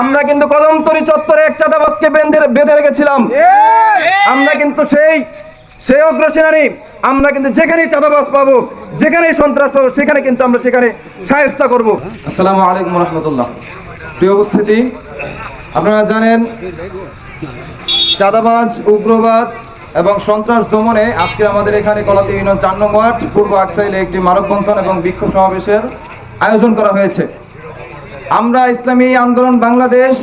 আমরা কিন্তু কদমতরি চত্বরে এক চাঁদাবাজকে বেঁধে বেঁধে রেখেছিলাম। আমরা কিন্তু সেই সেই অগ্রসেনানি আমরা কিন্তু যেখানেই চাঁদাবাজ পাবো যেখানেই সন্ত্রাস পাবো সেখানে কিন্তু আমরা সেখানে সাহেস্তা করব। আসসালামু আলাইকুম রহমতুল্লাহ। প্রিয় উপস্থিতি আপনারা জানেন চাঁদাবাজ উগ্রবাদ এবং সন্ত্রাস দমনে আজকে আমাদের এখানে কলাতি ইউনিয়ন চার নম্বর ওয়ার্ড পূর্ব আকসাইলে একটি মানববন্ধন এবং বিক্ষোভ সমাবেশের আয়োজন করা হয়েছে। আমরা ইসলামী আন্দোলন বাংলাদেশ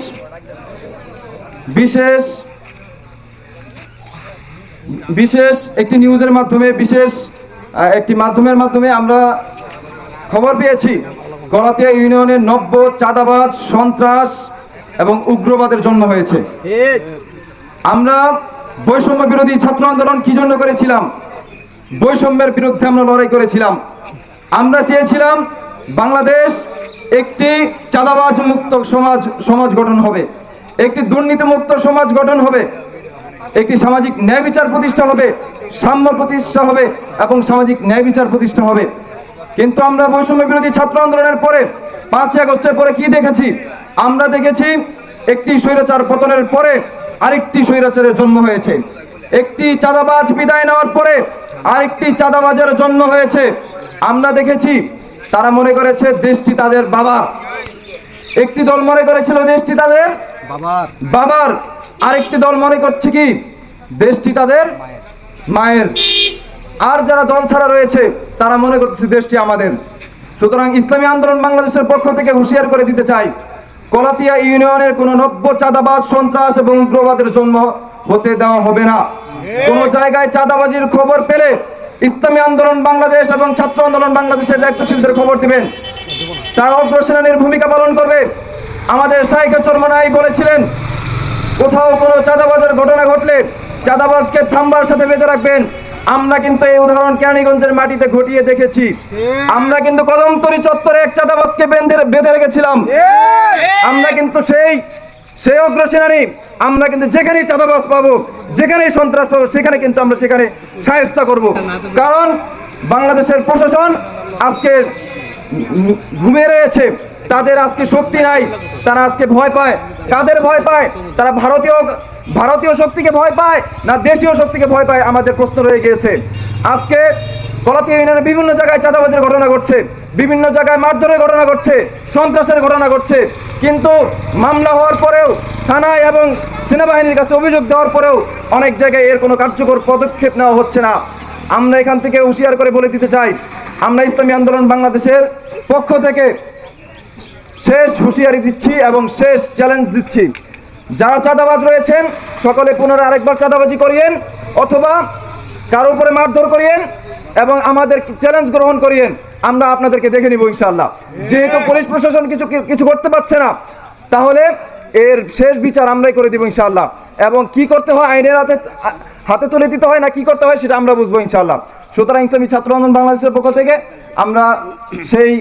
বিশেষ বিশেষ একটি নিউজের মাধ্যমে, বিশেষ একটি মাধ্যমের মাধ্যমে আমরা খবর পেয়েছি গলাতিয়া ইউনিয়নের নব্য চাঁদাবাজ, সন্ত্রাস এবং উগ্রবাদের জন্ম হয়েছে। আমরা বৈষম্য বিরোধী ছাত্র আন্দোলন কি জন্য করেছিলাম? বৈষম্যের বিরুদ্ধে আমরা লড়াই করেছিলাম। আমরা চেয়েছিলাম বাংলাদেশ একটি চাঁদাবাজ মুক্ত সমাজ সমাজ গঠন হবে। একটি দুর্নীতিমুক্ত সমাজ গঠন হবে। একটি সামাজিক ন্যায় বিচার প্রতিষ্ঠা হবে। সাম্য প্রতিষ্ঠা হবে এবং সামাজিক ন্যায় বিচার প্রতিষ্ঠা হবে। কিন্তু আমরা বৈষম্য বিরোধী ছাত্র আন্দোলনের পরে, পাঁচই আগস্টের পরে কি দেখেছি? আমরা দেখেছি একটি স্বৈরাচার পতনের পরে আরেকটি স্বৈরাচারের জন্ম হয়েছে। একটি চাঁদাবাজ বিদায় নেওয়ার পরে আরেকটি চাঁদাবাজের জন্ম হয়েছে। আমরা দেখেছি তারা মনে করেছে দেশটি তাদের বাবার। একটি দল মনে করেছিল দেশটি তাদের বাবার। আরেকটি দল মনে করছে কি? দেশটি তাদের মায়ের। আর যারা দল ছাড়া রয়েছে তারা মনে করছে দেশটি আমাদের। সুতরাং ইসলামী আন্দোলন বাংলাদেশের পক্ষ থেকে হুঁশিয়ার করে দিতে চাই কলাতিয়া ইউনিয়নের কোনো নব্য চাঁদাবাজ সন্ত্রাস এবং উগ্রবাদের জন্ম হতে দেওয়া হবে না। কোন জায়গায় চাঁদাবাজির খবর পেলে ইসলামী আন্দোলন বাংলাদেশ এবং ছাত্র আন্দোলন বাংলাদেশের দায়িত্বশীলদের খবর দিবেন। তারা অগ্রসেনানীর ভূমিকা পালন করবে। আমাদের শাইখ চরমনাই বলেছিলেন কোথাও কোনো চাঁদাবাজের ঘটনা ঘটলে চাঁদাবাজকে থাম্বার সাথে বেঁধে রাখবেন। আমরা কিন্তু এই উদাহরণ কেরানীগঞ্জের মাটিতে ঘটিয়ে দেখেছি। আমরা কিন্তু কদমতরি চত্বরে এক চাঁদাবাজকে বেঁধে বেঁধে রেখেছিলাম। আমরা কিন্তু সেই সেই অগ্রসেনানি আমরা কিন্তু যেখানেই চাঁদাবাস পাবো, যেখানেই সন্ত্রাস পাবো, সেখানে কিন্তু আমরা সেখানে সাহেস্তা করব। কারণ বাংলাদেশের প্রশাসন আজকে ঘুমিয়ে রয়েছে। তাদের আজকে শক্তি নাই, তারা আজকে ভয় পায়। কাদের ভয় পায়? তারা ভারতীয় ভারতীয় শক্তিকে ভয় পায় না দেশীয় শক্তিকে ভয় পায়? আমাদের প্রশ্ন রয়ে গিয়েছে। আজকে গলাতীয় ইউনিয়নের বিভিন্ন জায়গায় চাঁদাবাজের ঘটনা ঘটছে। বিভিন্ন জায়গায় মারধরের ঘটনা ঘটছে। সন্ত্রাসের ঘটনা ঘটছে। কিন্তু মামলা হওয়ার পরেও থানায় এবং সেনাবাহিনীর কাছে অভিযোগ দেওয়ার পরেও অনেক জায়গায় এর কোনো কার্যকর পদক্ষেপ নেওয়া হচ্ছে না। আমরা এখান থেকে হুঁশিয়ার করে বলে দিতে চাই, আমরা ইসলামী আন্দোলন বাংলাদেশের পক্ষ থেকে শেষ হুঁশিয়ারি দিচ্ছি এবং শেষ চ্যালেঞ্জ দিচ্ছি। যারা চাঁদাবাজ রয়েছেন, সকলে পুনরায় আরেকবার চাঁদাবাজি করিয়েন অথবা কারও উপরে মারধর করিয়েন এবং আমাদের চ্যালেঞ্জ গ্রহণ করিয়েন। আমরা আপনাদেরকে দেখে নিব ইনশাল্লাহ যেহেতু পুলিশ প্রশাসন কিছু কিছু করতে পারছে না, তাহলে এর শেষ বিচার আমরাই করে দিব ইনশাল্লাহ এবং কি করতে হয়, আইনের হাতে হাতে তুলে দিতে হয় না কি করতে হয়, সেটা আমরা বুঝব ইনশাআল্লাহ। সুতরাং ইসলামী ছাত্র আন্দোলন বাংলাদেশের পক্ষ থেকে আমরা সেই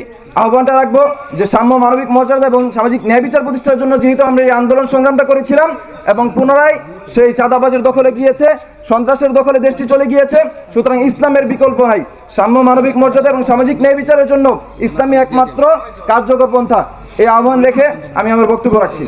আহ্বানটা রাখব যে সাম্য মানবিক মর্যাদা এবং সামাজিক ন্যায় বিচার প্রতিষ্ঠার জন্য যেহেতু আমরা এই আন্দোলন সংগ্রামটা করেছিলাম এবং পুনরায় সেই চাঁদাবাজের দখলে গিয়েছে, সন্ত্রাসের দখলে দেশটি চলে গিয়েছে, সুতরাং ইসলামের বিকল্প নাই। সাম্য মানবিক মর্যাদা এবং সামাজিক ন্যায় বিচারের জন্য ইসলামী একমাত্র কার্যকর পন্থা। এই আহ্বান রেখে আমি আমার বক্তব্য রাখছি।